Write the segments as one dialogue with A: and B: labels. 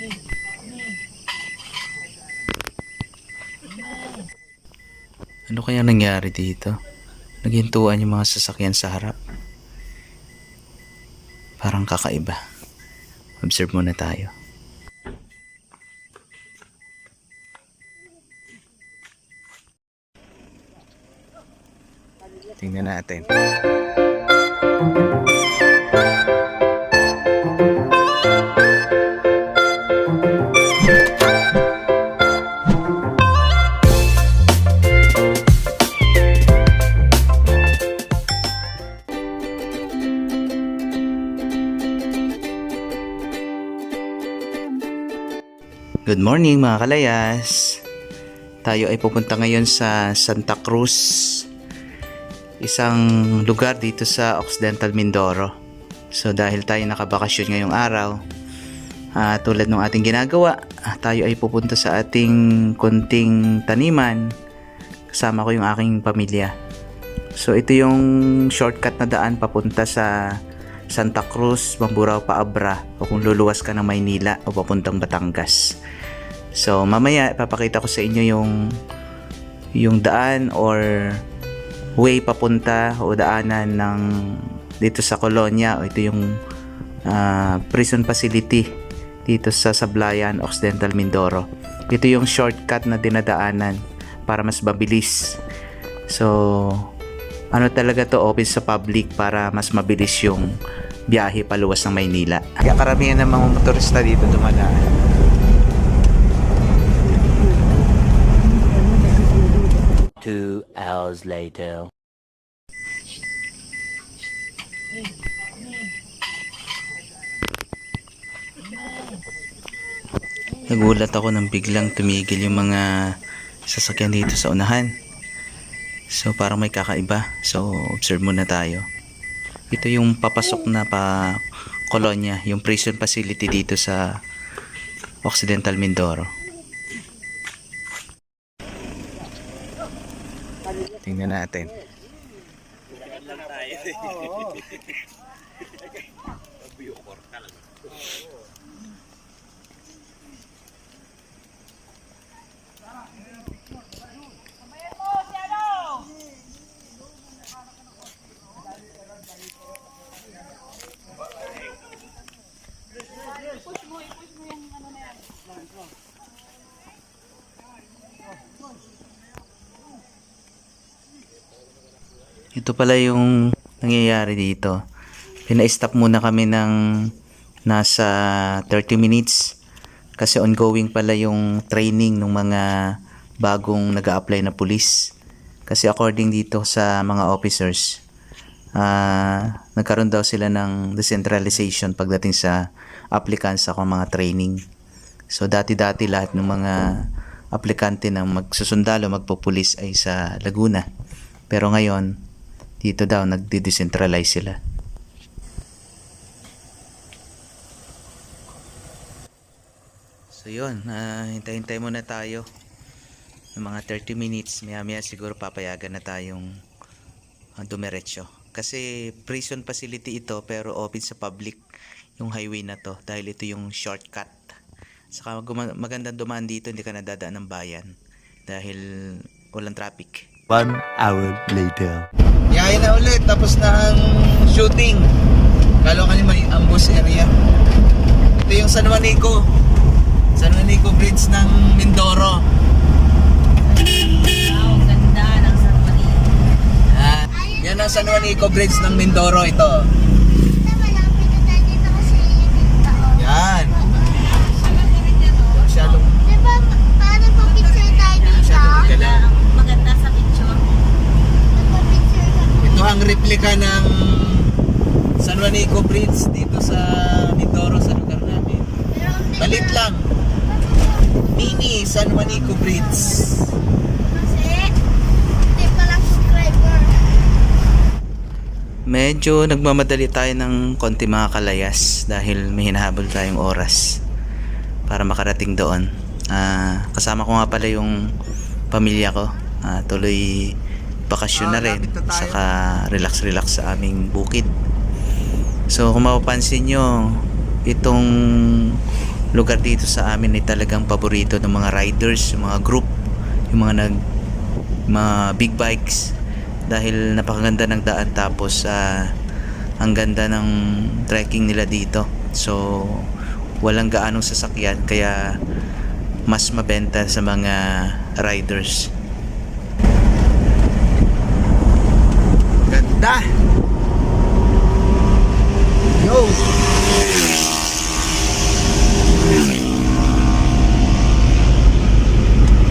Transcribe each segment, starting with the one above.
A: Ano kaya nangyari dito? Naghintuan yung mga sasakyan sa harap. Parang kakaiba. Observe muna tayo. Tingnan natin. Good morning mga kalayas. Tayo ay pupunta ngayon sa Santa Cruz. Isang lugar dito sa Occidental Mindoro. So dahil tayo nakabakasyon ngayong araw, ah, tulad ng ating ginagawa, tayo ay pupunta sa ating kunting taniman. Kasama ko yung aking pamilya. So ito yung shortcut na daan papunta sa Santa Cruz, Mamburao, Paabra o kung luluwas ka ng Maynila o papuntang Batangas. So mamaya papakita ko sa inyo yung yung daan or way papunta o daanan ng dito sa Colonia o ito yung ah, prison facility dito sa Sablayan, Occidental Mindoro. Ito yung shortcut na dinadaanan para mas mabilis. So ano talaga to open sa public para mas mabilis yung biyahe paluwas ng Maynila. Kaya karamihan ng mga motorista dito dumadaan.
B: Two hours later.
A: Nagulat ako nang biglang tumigil yung mga sasakyan dito sa unahan. So parang may kakaiba. So observe muna tayo. Ito yung papasok na pa kolonya, yung prison facility dito sa Occidental Mindoro. Tingnan natin. Ito pala yung nangyayari dito. Pina-stop muna kami ng nasa 30 minutes kasi ongoing pala yung training ng mga bagong nag apply na pulis. Kasi according dito sa mga officers, ah nagkaroon daw sila ng decentralization pagdating sa applicants sa mga training. So dati-dati lahat ng mga aplikante ng magsusundalo, magpupulis ay sa Laguna. Pero ngayon, dito daw nagde-decentralize sila. So yun, uh, hintay-hintay muna tayo ng mga 30 minutes. Maya maya siguro papayagan na tayong uh. Kasi prison facility ito pero open sa public yung highway na to dahil ito yung shortcut. Saka magandang dumaan dito, hindi ka nadadaan ng bayan dahil walang traffic.
B: One hour later.
A: Yaya na ulit, tapos na ang shooting. Kalo ka may ambush area. Ito yung San Juanico. San Juanico Bridge ng Mindoro.
C: Wow, ganda ng San Juanito.
A: Ah, yan ang San Juanico Bridge ng Mindoro ito.
C: malapit na tayo dito kasi dito.
A: Yan. Masyadong
C: Di ba, paano po picture tayo dito?
A: Masyadong galaw.
C: Maganda sa picture. Nagpa-picture kami.
A: Ito ang replika ng San Juanico Bridge dito sa Mindoro sa lugar namin. Balit lang. Mini San Juanico Bridge. Medyo nagmamadali tayo ng konti mga kalayas dahil may hinahabol tayong oras para makarating doon. Ah, kasama ko nga pala yung pamilya ko. Ah, tuloy bakasyon na rin saka relax relax sa aming bukid. So kung mapapansin nyo, itong lugar dito sa amin ay talagang paborito ng mga riders, yung mga group, yung mga nag mga big bikes dahil napakaganda ng daan tapos ah, ang ganda ng trekking nila dito. So walang gaanong sasakyan kaya mas mabenta sa mga riders. Ganda! Yo!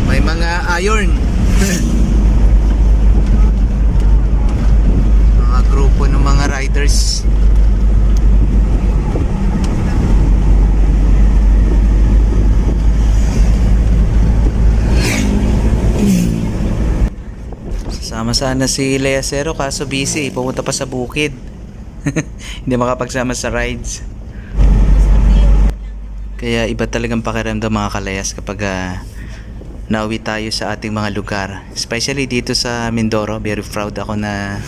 A: May mga iron. mga grupo ng mga riders. Sasama sana si Lea Cero kaso busy. Pumunta pa sa bukid. Hindi makapagsama sa rides. Kaya iba talagang pakiramdam mga kalayas kapag ah, nauwi tayo sa ating mga lugar. Especially dito sa Mindoro, very proud ako na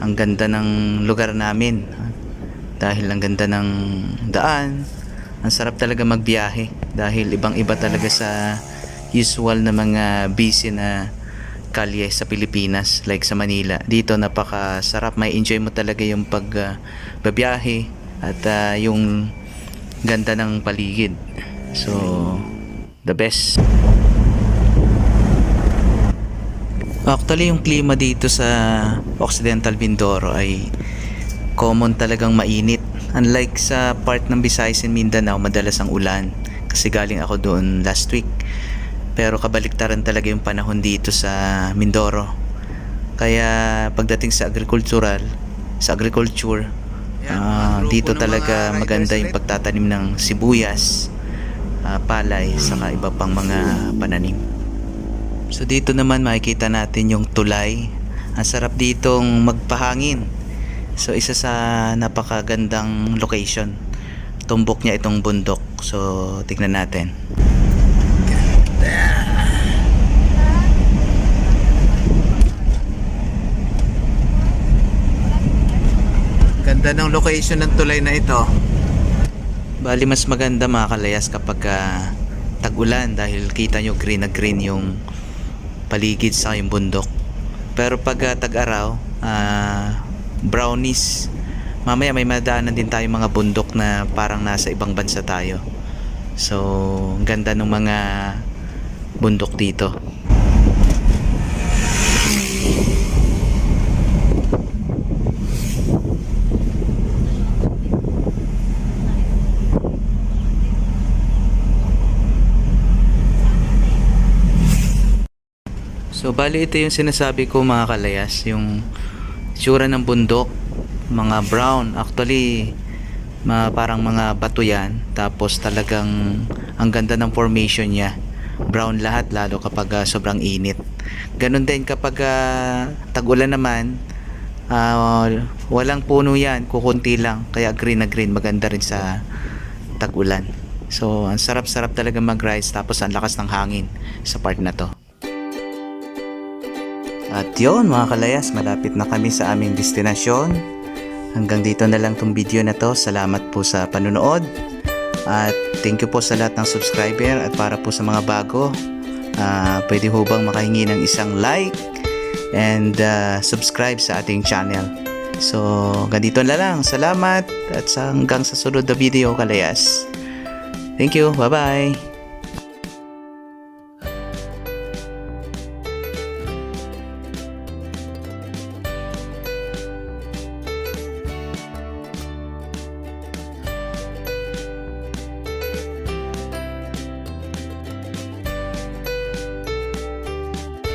A: ang ganda ng lugar namin. Dahil ang ganda ng daan, ang sarap talaga magbiyahe. Dahil ibang iba talaga sa usual na mga busy na kalye sa Pilipinas like sa Manila. Dito napakasarap, may enjoy mo talaga yung pag ah, babiyahe at ah, yung ganda ng paligid. So, the best. Actually, yung klima dito sa Occidental Mindoro ay common talagang mainit. Unlike sa part ng Visayas and Mindanao, madalas ang ulan. Kasi galing ako doon last week. Pero kabaliktaran talaga yung panahon dito sa Mindoro. Kaya pagdating sa agricultural, sa agriculture, ah, dito talaga maganda yung pagtatanim ng sibuyas, ah, palay, saka iba pang mga pananim. So dito naman makikita natin yung tulay. Ang sarap ditong magpahangin. So isa sa napakagandang location. Tumbok niya itong bundok. So tignan natin. Ganda ng location ng tulay na ito. Bali mas maganda mga kalayas kapag ah, tag-ulan dahil kita nyo green na green yung paligid sa yung bundok. Pero pag ah, tag-araw, ah, brownies, mamaya may madaanan din tayo mga bundok na parang nasa ibang bansa tayo. So, ang ganda ng mga bundok dito. So bali ito yung sinasabi ko mga kalayas, yung tsura ng bundok, mga brown. Actually, mga parang mga bato yan. Tapos talagang ang ganda ng formation niya. Brown lahat lalo kapag ah, sobrang init. Ganon din kapag ah, tag-ulan naman, ah, walang puno yan, kukunti lang. Kaya green na green, maganda rin sa tag-ulan. So, ang sarap-sarap talaga mag-rides tapos ang lakas ng hangin sa part na to. At yun mga kalayas, malapit na kami sa aming destinasyon. Hanggang dito na lang tong video na to. Salamat po sa panunood. At thank you po sa lahat ng subscriber at para po sa mga bago, ah, pwede ho bang makahingi ng isang like and ah, subscribe sa ating channel. So, hanggang dito na lang. Salamat at sa hanggang sa sunod na video kalayas. Thank you. Bye-bye.